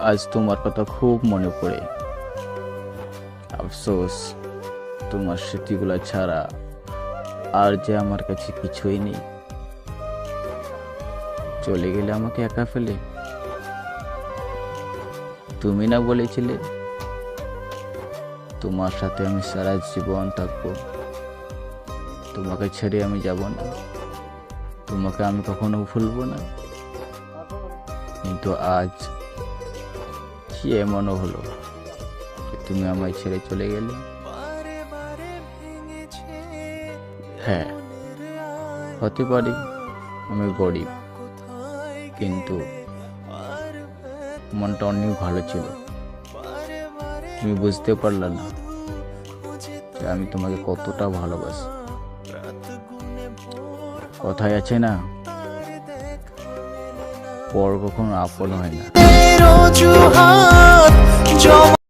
আজ তোমার কথা খুব মনে পড়ে। আফসোস, তোমার স্মৃতিগুলো ছাড়া আর যে আমার কাছে কিছুই নেই। চলে গেলে আমাকে একা ফেলে? তুমি না বলেছিলে? তোমার সাথে আমি সারা জীবন থাকব। তোমাকে ছেড়ে আমি যাব না। তোমাকে আমি কখনো ভুলবো না। কিন্তু আজ কি এমনও হলো তুমি আমায় ছেড়ে চলে গেলে। হ্যাঁ হতে পারি আমি গরিব, কিন্তু মনটা অনেক ভালো ছিল। তুমি বুঝতে পারলে না আমি তোমাকে কতটা ভালোবাসি। কথায় আছে না, পর কখনো আপন হয় না।